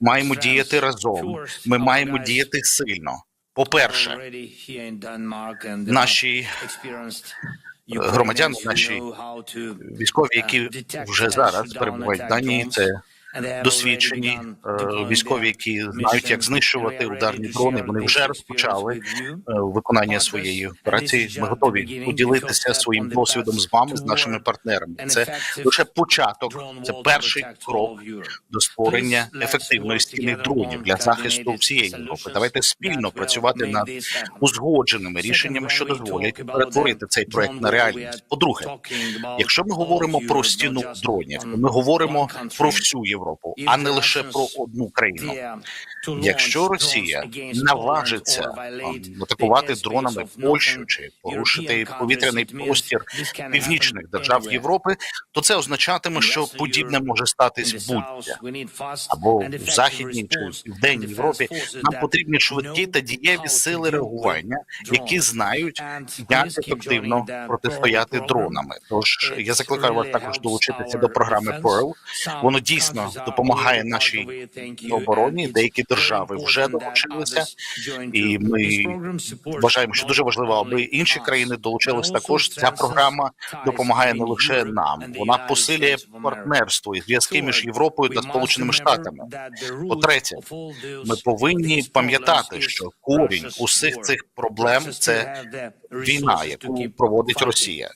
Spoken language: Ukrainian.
маємо діяти разом. Ми маємо діяти сильно. По-перше, наші громадяни, наші військові, які вже зараз перебувають в Данії, це досвідчені е, військові, які знають, як знищувати ударні дрони. Вони вже розпочали е, виконання своєї операції. Ми готові поділитися своїм досвідом з вами, з нашими партнерами. Це лише початок, це перший крок до створення ефективної стіни дронів для захисту всієї Європи. Давайте спільно працювати над узгодженими рішеннями, що дозволять перетворити цей проект на реальність. По-друге, якщо ми говоримо про стіну дронів, то ми говоримо про всю Європу, а не лише про одну країну. Якщо Росія наважиться атакувати дронами Польщу чи порушити повітряний простір північних держав Європи, то це означатиме, що подібне може статись будь-де або в західній чи південній Європі. Нам потрібні швидкі та дієві сили реагування, які знають, як ефективно протистояти дронами. Тож я закликаю вас також долучитися до програми Pearl. Воно дійсно допомагає нашій обороні. Деякі держави вже долучилися, і ми вважаємо, що дуже важливо, аби інші країни долучились також. Ця програма допомагає не лише нам, вона посилює партнерство і зв'язки між Європою та Сполученими Штатами. По-третє, ми повинні пам'ятати, що корінь усіх цих проблем це війна, яку проводить Росія,